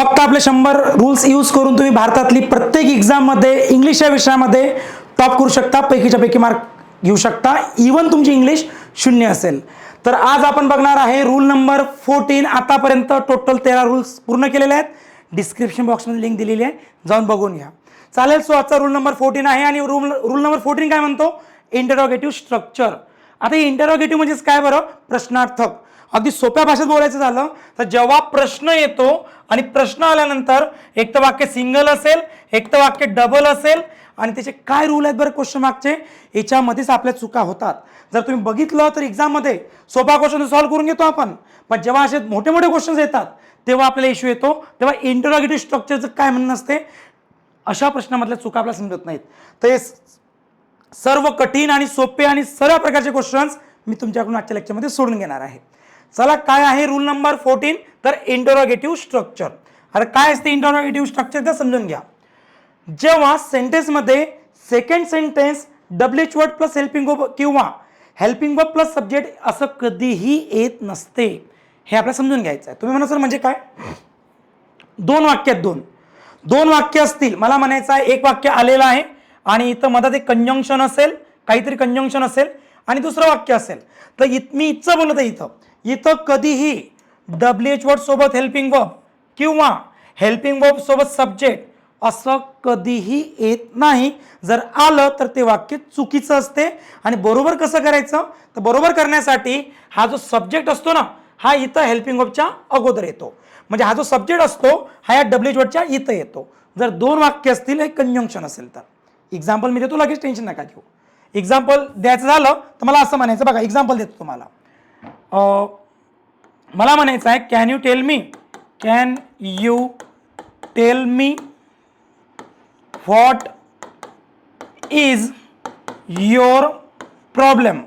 फक्त आपले शंभर रूल्स यूज करून तुम्ही भारतातली प्रत्येक एक्झाममध्ये इंग्लिश या विषयामध्ये टॉप करू शकता पैकीच्या पैकी मार्क घेऊ शकता. इवन तुमची इंग्लिश शून्य असेल. तर आज आपण बघणार आहे रूल नंबर फोर्टीन आतापर्यंत टोटल तेरा रूल्स पूर्ण केलेले आहेत. डिस्क्रिप्शन बॉक्समध्ये लिंक दिलेली आहे. जाऊन बघून घ्या. चालेल सो आजचा रूल नंबर फोर्टीन आहे आणि रूल रूल नंबर फोर्टीन काय म्हणतो? इंटरॉगेटिव्ह स्ट्रक्चर आता हे इंटरॉगेटिव्ह म्हणजेच काय बरं? प्रश्नार्थक. अगदी सोप्या भाषेत बोलायचं झालं तर जेव्हा प्रश्न येतो आणि प्रश्न आल्यानंतर एक तर वाक्य सिंगल असेल एक तर वाक्य डबल असेल आणि त्याचे काय रूल आहेत बरं क्वेश्चन मागचे? याच्यामध्येच आपल्या चुका होतात. जर तुम्ही बघितलं तर एक्झाममध्ये सोपा क्वेश्चन सॉल्व्ह करून घेतो आपण. पण जेव्हा असे मोठे मोठे क्वेश्चन्स येतात तेव्हा आपल्याला इश्यू येतो. तेव्हा इंटरॉगेटिव्ह स्ट्रक्चरचं काय म्हणणं असते? अशा प्रश्नामधल्या चुका आपल्याला समजत नाहीत. तर हे सर्व कठीण आणि सोपे आणि सर्व प्रकारचे क्वेश्चन्स मी तुमच्याकडून आजच्या लेक्चरमध्ये सोडून घेणार आहे. चला काय आहे रूल नंबर फोर्टीन तर इंटरोगेटिव्ह स्ट्रक्चर आता काय असते इंटरोगेटिव्ह स्ट्रक्चर ते समजून घ्या. जेव्हा सेंटेन्समध्ये second sentence W H word plus helping verb किंवा हेल्पिंग वर्ब प्लस सब्जेक्ट असं कधीही येत नसते. हे आपल्याला समजून घ्यायचं आहे. तुम्ही म्हणा सर म्हणजे काय? दोन वाक्य आहेत दोन. दोन वाक्य असतील. मला म्हणायचं आहे एक वाक्य आलेलं आहे आणि इथं मधात एक कंजंक्शन असेल काहीतरी कंजंक्शन असेल आणि दुसरं वाक्य असेल. तर इत मी इथं बोलत आहे इथं. इथं कधीही डब्ल्यू एच वर्डसोबत हेल्पिंग वर्ब किंवा हेल्पिंग वर्बसोबत सब्जेक्ट असं कधीही येत नाही. जर आलं तर ते वाक्य चुकीचं असते. आणि बरोबर कसं करायचं? तर बरोबर करण्यासाठी हा जो सब्जेक्ट असतो ना हा इथं हेल्पिंग वर्बच्या अगोदर येतो. म्हणजे हा जो सब्जेक्ट असतो हा या डब्ल्यू एच वर्डच्या इथं येतो. जर दोन वाक्य असतील एक कंजंक्शन असेल तर. एक्झाम्पल मी देतो लगेच टेन्शन नका घेऊ. एक्झाम्पल द्यायचं झालं तर मला असं म्हणायचं बघा एक्झाम्पल देतो तुम्हाला. मला म्हणायचं आहे can you tell me can you tell me what is your problem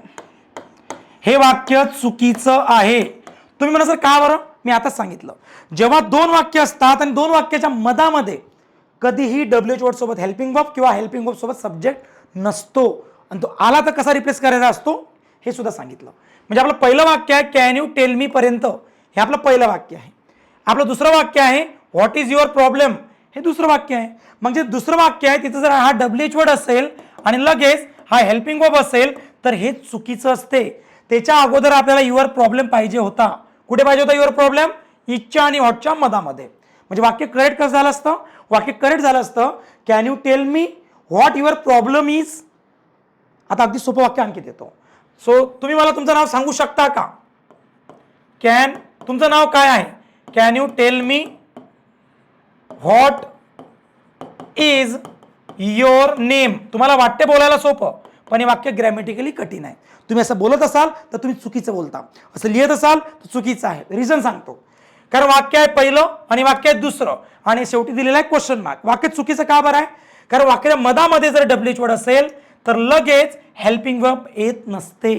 हे वाक्य चुकीचं आहे. तुम्ही म्हणा सर का बरं? मी आताच सांगितलं. जेव्हा दोन वाक्य असतात आणि दोन वाक्याच्या मधामध्ये कधीही डब्ल्यू एच वर्डसोबत हेल्पिंग वर्ब किंवा हेल्पिंग वर्ब सोबत सब्जेक्ट नसतो आणि तो आला तर कसा रिप्लेस करायचा असतो? हे सुद्धा सांगितलं. म्हणजे आपलं पहिलं वाक्य आहे कॅन यू टेल मी पर्यंत हे आपलं पहिलं वाक्य आहे. आपलं दुसरं वाक्य आहे व्हॉट इज युअर प्रॉब्लेम हे दुसरं वाक्य आहे. म्हणजे दुसरं वाक्य आहे तिथं जर हा डब्ल्यू एच वर्ड असेल आणि लगेच हा हेल्पिंग वर्ब असेल तर हे चुकीचं असते. त्याच्या अगोदर आपल्याला युअर प्रॉब्लेम पाहिजे होता. कुठे पाहिजे होता युअर प्रॉब्लेम इच्छा आणि व्हॉटच्या मधामध्ये. म्हणजे वाक्य करेक्ट कसं झालं असतं? वाक्य करेक्ट झालं असतं can you tell me what your problem is आता अगदी सोपं वाक्य आणखी देतो सो तुम्ही मला तुमचं नाव सांगू शकता का? कॅन तुमचं नाव काय आहे? Can you tell me what is your name तुम्हाला वाटते बोलायला सोपं पण हे वाक्य ग्रॅमॅटिकली कठीण आहे. तुम्ही असं बोलत असाल तर तुम्ही चुकीचं बोलता. असं लिहित असाल तर चुकीचं आहे. रिझन सांगतो. कारण वाक्य आहे पहिलं आणि वाक्य आहे दुसरं. आणि शेवटी दिलेलं आहे क्वेश्चन मार्क वाक्य चुकीचं का बरं आहे? कारण वाक्याच्या मधामध्ये जर डब्ल्यू वर्ड असेल तर लगेच हेल्पिंग वर्ब येत नसते.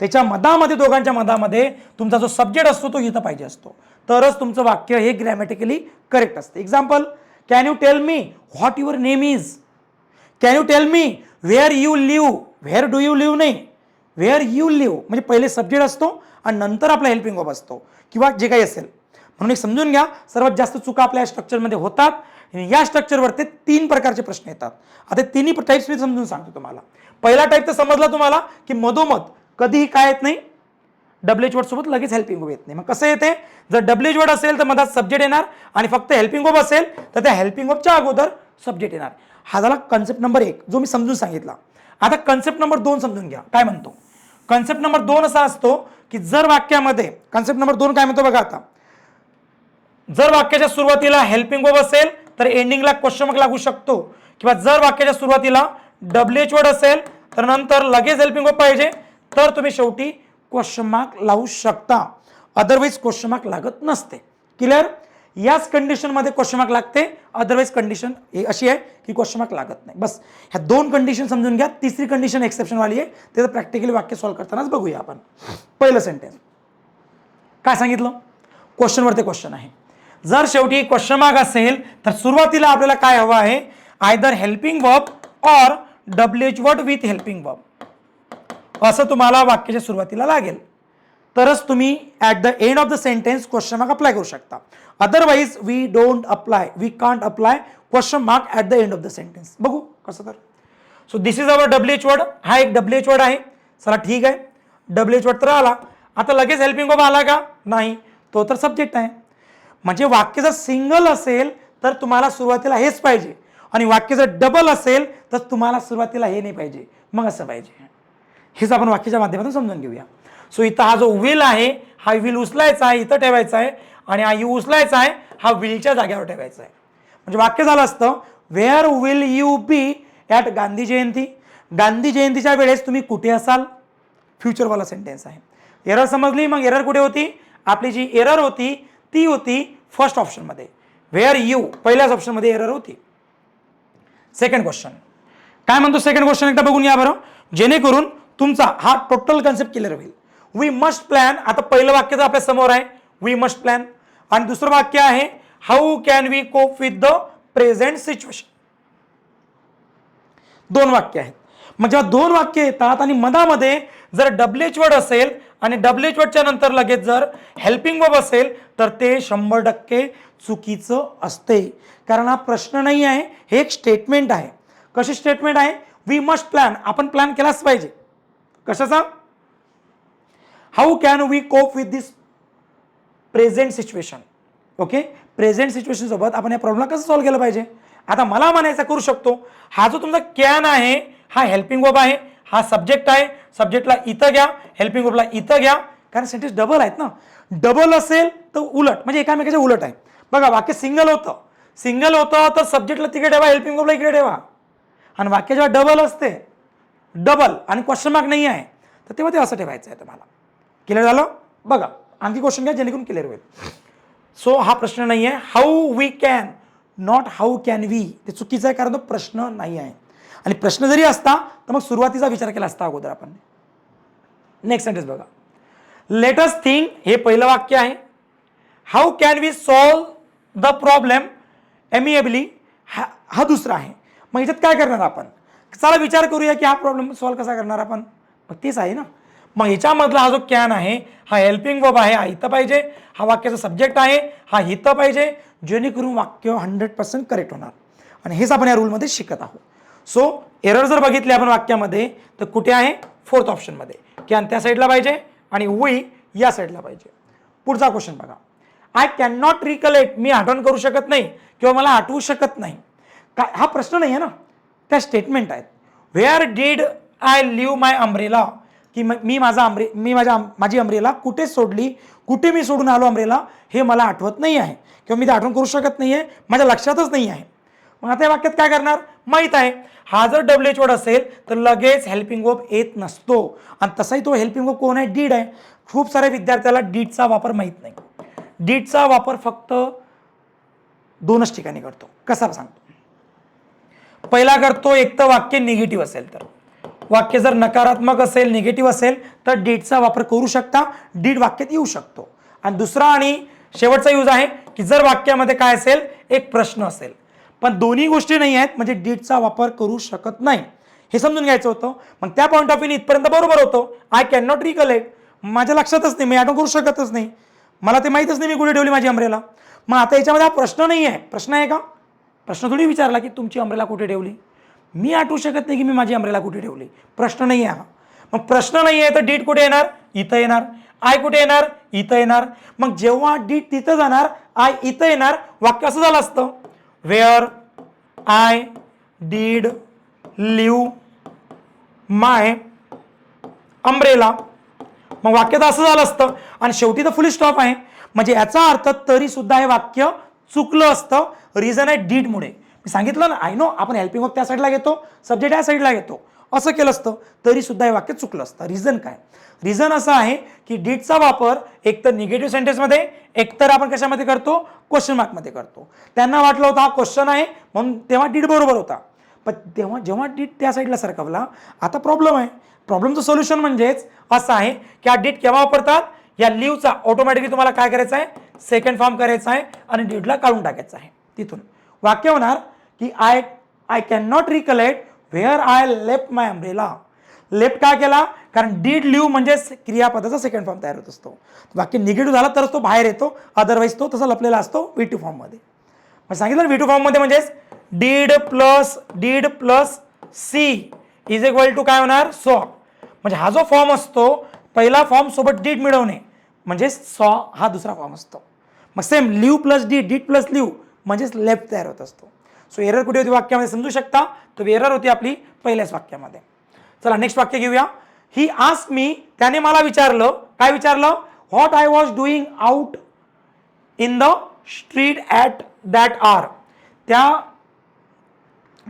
त्याच्या मधामध्ये दोघांच्या मधामध्ये तुमचा जो सब्जेक्ट असतो तो इथं पाहिजे असतो. तरच तुमचं वाक्य हे ग्रॅमॅटिकली करेक्ट असते. Example can you tell me what your name is can you tell me where you live where do you live नाही व्हेअर यू लिव्ह म्हणजे पहिले सब्जेक्ट असतो आणि नंतर आपला हेल्पिंग वर्ब असतो. किंवा जे काही असेल. म्हणून एक समजून घ्या सर्वात जास्त चुका आपल्या स्ट्रक्चरमध्ये होतात. या या स्ट्रक्चरवरती तीन प्रकारचे प्रश्न येतात. आता तिन्ही टाईप्स मी समजून सांगतो तुम्हाला. पहिला टाईप तर समजला तुम्हाला की मधोमध कधीही काय येत नाही. डब्ल्यू एच वर्ड सोबत लगेच हेल्पिंग ओब येत नाही. मग कसं येते? जर डब्ल्यू एच वर्ड असेल तर मधात सब्जेक्ट येणार आणि फक्त हेल्पिंग ओब असेल तर त्या हेल्पिंग ओबच्या अगोदर सब्जेक्ट येणार. हा झाला कन्सेप्ट नंबर एक जो मी समजून सांगितला. आता कन्सेप्ट नंबर दोन समजून घ्या. काय म्हणतो? कन्सेप्ट नंबर दोन असा असतो की जर वाक्यामध्ये कन्सेप्ट नंबर दोन काय म्हणतो बघा आता. जर वाक्याच्या सुरुवातीला हेल्पिंग ओब असेल तर एंडिंगला क्वेश्चन मार्क लागू शकतो. किंवा जर वाक्याच्या सुरुवातीला डब्ल्यू एच वर्ड असेल तर नंतर लगेच हेल्पिंग वर्ब पाहिजे. तर तुम्ही शेवटी क्वेश्चन मार्क लावू शकता. अदरवाईज क्वेश्चन मार्क लागत नसते. क्लिअर याच कंडिशनमध्ये क्वेश्चन मार्क लागते. अदरवाईज कंडिशन ही अशी आहे की क्वेश्चन मार्क लागत नाही. बस. ह्या दोन कंडिशन समजून घ्या. तिसरी कंडिशन एक्सेप्शनवाली आहे. त्याचं प्रॅक्टिकली वाक्य सॉल्व्ह करतानाच बघूया आपण. पहिलं सेंटेन्स काय सांगितलं? क्वेश्चनवरती क्वेश्चन आहे. जर शेवटी क्वेश्चन मार्क असेल तर सुरुवातीला आपल्याला काय हवं आहे? Either helping verb or W H word with helping verb असं तुम्हाला वाक्याच्या सुरुवातीला लागेल. तरच तुम्ही at the end of the sentence question mark apply करू शकता. Otherwise we don't apply we can't apply question mark at the end of the sentence बघू कसं तर. So this is our W H word हा एक W H word आहे. चला ठीक आहे. डब्ल्यू एच वर्ड तर आला. आता लगेच हेल्पिंग वर्ब आला का? नाही. तो तर सब्जेक्ट आहे. म्हणजे वाक्य जर सिंगल असेल तर तुम्हाला सुरुवातीला हेच पाहिजे. आणि वाक्य जर डबल असेल तर तुम्हाला सुरुवातीला हे नाही पाहिजे. मग असं पाहिजे. हेच आपण वाक्याच्या माध्यमातून समजून घेऊया. सो इथं हा जो विल आहे हा विल उचलायचा आहे इथं ठेवायचा आहे. आणि हा यू उचलायचा आहे हा विलच्या जाग्यावर ठेवायचा आहे. म्हणजे वाक्य झालं असतं where will you be at Gandhi Jayanti? Gandhi जयंतीच्या वेळेस तुम्ही कुठे असाल? फ्युचरवाला सेंटेन्स आहे. एरर समजली? मग एरर कुठे होती? आपली जी एरर होती ती होती फर्स्ट ऑप्शनमध्ये वेअर यू पहिल्याच ऑप्शनमध्ये एरर होती. सेकंड क्वेश्चन काय म्हणतो सेकंड क्वेश्चन एकदा बघून या बरं. जेणेकरून तुमचा हा टोटल कन्सेप्ट क्लिअर होईल. वी मस्ट प्लॅन आता पहिलं वाक्य तर आपल्यासमोर आहे. वी मस्ट प्लॅन आणि दुसरं वाक्य आहे how can we cope with the present situation दोन वाक्य आहेत. मग जेव्हा दोन वाक्य येतात आणि मधामध्ये जर डब्ल्यू एच वर्ड असेल आणि डब्ल्यू एच नंतर लगेच जर हेल्पिंग वर्ब असेल तर ते शंभर टक्के चुकीचं असते. कारण हा प्रश्न नाही आहे हे एक स्टेटमेंट आहे. कशी स्टेटमेंट आहे? वी मस्ट प्लॅन आपण प्लॅन केलाच पाहिजे. कशाचा? How can we cope with this present situation okay present situation सोबत आपण या प्रॉब्लेम कसं सॉल्व्ह केलं पाहिजे? आता मला म्हणायचं करू शकतो हा जो तुमचा कॅन आहे हा हेल्पिंग वर्ब आहे हा सब्जेक्ट आहे सब्जेक्टला इथं घ्या हेल्पिंग ग्रुपला इथं घ्या. कारण सेंटेन्स डबल आहेत ना. डबल असेल तर उलट म्हणजे एकामेकाच्या उलट आहे. बघा वाक्य सिंगल होतं. सिंगल होतं तर सब्जेक्टला तिकडे ठेवा हेल्पिंग ग्रुपला इकडे ठेवा. आणि वाक्य जेव्हा डबल असते डबल आणि क्वेश्चन मार्क नाही आहे तर तेव्हा ते असं ठेवायचं आहे तुम्हाला. क्लिअर झालं? बघा आणखी क्वेश्चन घ्या जेणेकरून क्लिअर होईल. सो हा प्रश्न नाही आहे how we can not how can we ते चुकीचं आहे कारण तो प्रश्न नाही आहे. आणि प्रश्न जरी असता तर मग सुरुवातीचा विचार केला असता अगोदर आपण. नेक्स्ट सेंटेन्स बघा. लेटस्ट थिंग हे पहिलं वाक्य आहे. How can we solve the problem amiably हा हा दुसरा आहे. मग याच्यात काय करणार आपण? चला विचार करूया की हा प्रॉब्लेम सॉल्व कसा करणार आपण? मग तेच आहे ना. मग याच्यामधला हा जो कॅन आहे हा हेल्पिंग वर्ब आहे हा इथं पाहिजे हा वाक्याचा सब्जेक्ट आहे हा इथं पाहिजे जेणेकरून वाक्य हंड्रेड पर्सेंट करेक्ट होणार. आणि हेच आपण या रूलमध्ये शिकत आहोत. सो एरर जर बघितली आपण वाक्यामध्ये तर कुठे आहे? फोर्थ ऑप्शनमध्ये कॅन त्या साईडला पाहिजे आणि वी या साईडला पाहिजे. पुढचा क्वेश्चन बघा. आय कॅन नॉट रिकलेक्ट मी आठवण करू शकत नाही किंवा मला आठवू शकत नाही. काय हा प्रश्न नाही आहे ना? त्या स्टेटमेंट आहेत. Where did I leave my umbrella की मी माझा अम्ब्रे मी माझ्या माझी अम्ब्रेला कुठे सोडली? कुठे मी सोडून आलो अम्ब्रेला हे मला आठवत नाही आहे. किंवा मी ते आठवण करू शकत नाही आहे माझ्या लक्षातच नाही आहे. मग आता या वाक्यात काय करणार? माहीत आहे. हा जर डब्ल्यू एच वर्ड असेल तर लगेच हेल्पिंग वर्ब येत नसतो. आणि तसाही तो हेल्पिंग वर्ब कोण आहे? डीड आहे. खूप साऱ्या विद्यार्थ्याला डीडचा वापर माहीत नाही. डीडचा वापर फक्त दोनच ठिकाणी करतो. कसा सांगतो? पहिला करतो एक तर वाक्य निगेटिव्ह असेल तर. वाक्य जर नकारात्मक असेल निगेटिव्ह असेल तर डीडचा वापर करू शकता. डीड वाक्यात येऊ शकतो. आणि दुसरा आणि शेवटचा यूज आहे की जर वाक्यामध्ये काय असेल? एक प्रश्न असेल. पण दोन्ही गोष्टी नाही आहेत म्हणजे डीडचा वापर करू शकत नाही. हे समजून घ्यायचं होतं. मग त्या पॉईंट ऑफ व्ह्यू इथपर्यंत बरोबर होतं. आय कॅन नॉट रिकलेक्ट माझ्या लक्षातच नाही मी आठवण करू शकतच नाही. मला ते माहीतच नाही मी कुठे ठेवली माझी अमरेला मग आता याच्यामध्ये हा प्रश्न नाही आहे. प्रश्न आहे का? प्रश्न थोडी विचारला की तुमची अमरेला कुठे ठेवली? मी आठवू शकत नाही की मी माझी अमरेला कुठे ठेवली. प्रश्न नाही आहे हा. मग प्रश्न नाही आहे तर डीट कुठे येणार? इथं येणार. आय कुठे येणार? इथं येणार. मग जेव्हा डीट तिथं जाणार आय इथं येणार वाक्य असं झालं असतं. Where I did leave my umbrella. मग वाक्य तर असं झालं असतं. आणि शेवटी तर फुल स्टॉप आहे. म्हणजे याचा अर्थ तरी सुद्धा हे वाक्य चुकलं असतं. रिझन आहे डीडमुळे मी सांगितलं ना आय नो आपण हेल्पिंग वर्क त्या साईडला घेतो. सब्जेक्ट या साईडला घेतो. असं केलं असतं तरीसुद्धा हे वाक्य चुकलं असतं. रिझन काय? रिझन असं आहे की डीडचा वापर एक तर निगेटिव्ह सेंटेन्समध्ये एकतर आपण कशामध्ये करतो? क्वेश्चन मार्कमध्ये करतो. त्यांना वाटलं होतं हा क्वेश्चन आहे म्हणून तेव्हा डीड बरोबर होता. पण तेव्हा जेव्हा डीट त्या साईडला सरकवला आता प्रॉब्लेम आहे. प्रॉब्लेमचं सोल्युशन म्हणजेच असं आहे की हा डीट केव्हा वापरतात? या लिव्हचा ऑटोमॅटिकली तुम्हाला काय करायचं आहे? सेकंड फॉर्म करायचा आहे आणि डीडला काढून टाकायचं आहे. तिथून. वाक्य होणार की I I can not recollect where I left my umbrella left का केला? कारण डीड लिव्ह म्हणजे क्रियापदाचा सेकंड फॉर्म तयार होत असतो. वाक्य निगेटिव्ह झाला तरच तो बाहेर येतो. अदरवाईज तो तसा लपलेला असतो व्ही टू फॉर्ममध्ये मग सांगितलं व्ही टू फॉर्ममध्ये म्हणजेच did plus did plus C is equal to काय होणार? सॉ म्हणजे हा जो फॉर्म असतो पहिला फॉर्म सोबत डीड मिळवणे म्हणजेच सॉ हा दुसरा फॉर्म असतो. मग same live plus D did plus live म्हणजेच लेफ्ट तयार होत असतो. सो एरर कुठे होती वाक्यामध्ये समजू शकता? तो एरर होती आपली पहिल्याच वाक्यामध्ये. चला नेक्स्ट वाक्य घेऊया. ही आस्क मी त्याने मला विचारलं काय विचारलं? What I was doing out in the street at that hour त्या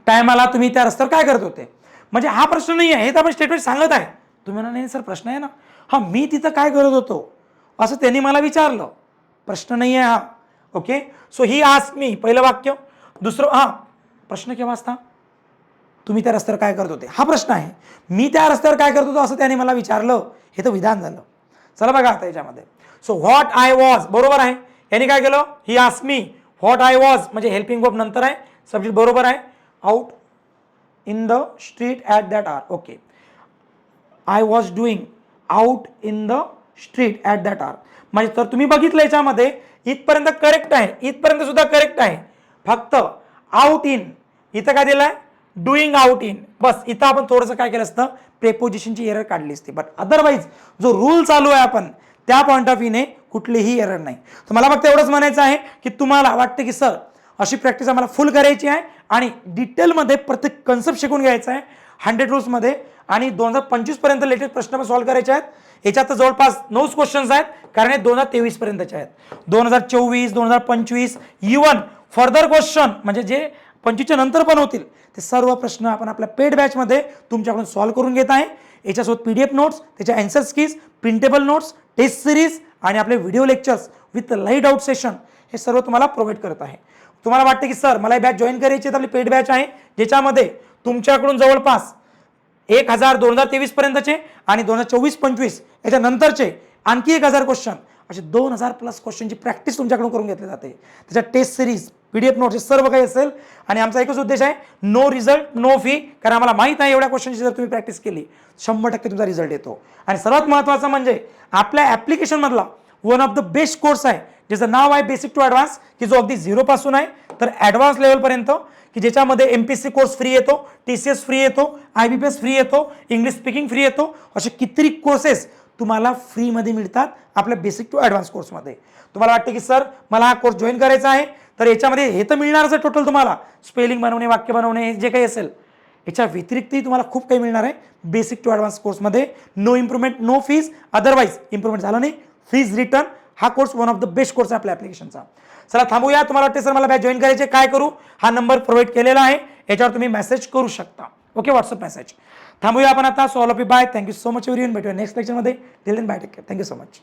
टायमाला तुम्ही त्या रस्त्यावर काय करत होते? म्हणजे हा प्रश्न नाही आहे हे तर आपण स्टेटमेंट सांगत आहे. तुम्ही म्हणा नाही सर प्रश्न आहे ना. हां मी तिथं काय करत होतो? असं त्यांनी मला विचारलं. प्रश्न नाही आहे हा. Okay so he ask me पहिलं वाक्य. दुसरं हां प्रश्न केव्हा असता? तुम्ही त्या रस्त्यावर काय करत होते? हा प्रश्न आहे. मी त्या रस्त्यावर काय करत होतो असं त्याने मला विचारलं हे तर विधान झालं. चला बघा आता याच्यामध्ये. सो व्हॉट आय वॉज बरोबर आहे? यांनी काय केलं? He ask me what I was म्हणजे हेल्पिंग वर्ब नंतर आहे. सब्जेक्ट बरोबर आहे. Out in the street at that hour okay I was doing out in the street at that hour म्हणजे तर तुम्ही बघितलं याच्यामध्ये इथपर्यंत करेक्ट आहे. इथपर्यंत सुद्धा करेक्ट आहे. फक्त आउट इन इथं काय दिलं आहे डुईंग आउट इन बस इथं आपण थोडंसं काय केलं असतं? प्रेपोजिशनची एरर काढली असती. बट अदरवाईज जो रूल चालू आहे आपण त्या पॉईंट ऑफ व्ह्यूने कुठलीही एरर नाही. तर मला फक्त एवढंच म्हणायचं आहे की तुम्हाला वाटतं की सर अशी प्रॅक्टिस आम्हाला फुल करायची आहे आणि डिटेलमध्ये प्रत्येक कन्सेप्ट शिकून घ्यायचा आहे. हंड्रेड रूल्समध्ये आणि दोन हजार पंचवीसपर्यंत लेटेस्ट प्रश्न पण सॉल्व्ह करायचे आहेत. याच्यात जवळपास नऊच क्वेश्चन्स आहेत. कारण हे दोन हजार तेवीसपर्यंतचे आहेत. दोन हजार चोवीस दोन हजार पंचवीस इवन फर्दर क्वेश्चन म्हणजे जे पंचवीसच्या नंतर पण होतील ते सर्व प्रश्न आपण आपल्या पेड बॅचमध्ये तुमच्याकडून सॉल्व्ह करून घेत आहे. याच्यासोबत पी डी एफ नोट्स त्याच्या answer keys printable notes test series आणि आपले video lectures with light out session हे सर्व तुम्हाला प्रोव्हाइड करत आहे. तुम्हाला वाटते की सर मला ही बॅच जॉईन करायची तर आपली पेड बॅच आहे ज्याच्यामध्ये तुमच्याकडून जवळपास एक हजार दोन हजार तेवीस पर्यंतचे आणि दोन हजार चोवीस पंचवीस याच्या नंतरचे आणखी एक हजार क्वेश्चन असे दोन हजार प्लस क्वेश्चनची प्रॅक्टिस तुमच्याकडून करून घेतली जाते. त्याच्या test series P D F notes हे सर्व काही असेल आणि आमचा एकच उद्देश आहे नो रिझल्ट नो फी कारण आम्हाला माहीत आहे एवढ्या क्वेश्चनची जर तुम्ही प्रॅक्टिस केली शंभर टक्के तुमचा रिझल्ट येतो. आणि सर्वात महत्त्वाचं म्हणजे आपल्या ॲप्लिकेशनमधला one of the best course आहे ज्याचं नाव आहे बेसिक टू ॲडव्हान्स की जो अगदी झिरोपासून आहे तर ॲडव्हान्स लेवलपर्यंत की ज्याच्यामध्ये M P C course free येतो टी सी एस फ्री येतो I B P S free येतो इंग्लिश स्पीकिंग फ्री येतो असे कितीतरी कोर्सेस तुम्हाला फ्रीमध्ये मिळतात आपल्या बेसिक टू ॲडव्हान्स कोर्समध्ये तुम्हाला वाटतं की सर मला हा कोर्स जॉईन करायचा आहे तर याच्यामध्ये हे तर मिळणारच आहे टोटल तुम्हाला. स्पेलिंग बनवणे वाक्य बनवणे जे काही असेल. याच्या व्यतिरिक्तही तुम्हाला खूप काही मिळणार आहे बेसिक टू ॲडव्हान्स कोर्समध्ये no improvement no fees otherwise improvement झालं नाही. फीज रिटर्न हा course one of the best course आहे आपल्या ॲप्लिकेशनचा चला थांबूया. तुम्हाला वाटते सर मला बॅच जॉईन करायचे काय करू? हा नंबर प्रोव्हाइड केलेला आहे. याच्यावर तुम्ही मेसेज करू शकता. ओके व्हॉट्सअप मेसेज थांबूया आपण आता. सॉल of bye. Thank you so much every भेटूया नेक्स्ट लेक्चरमध्ये till then bye take care thank you so much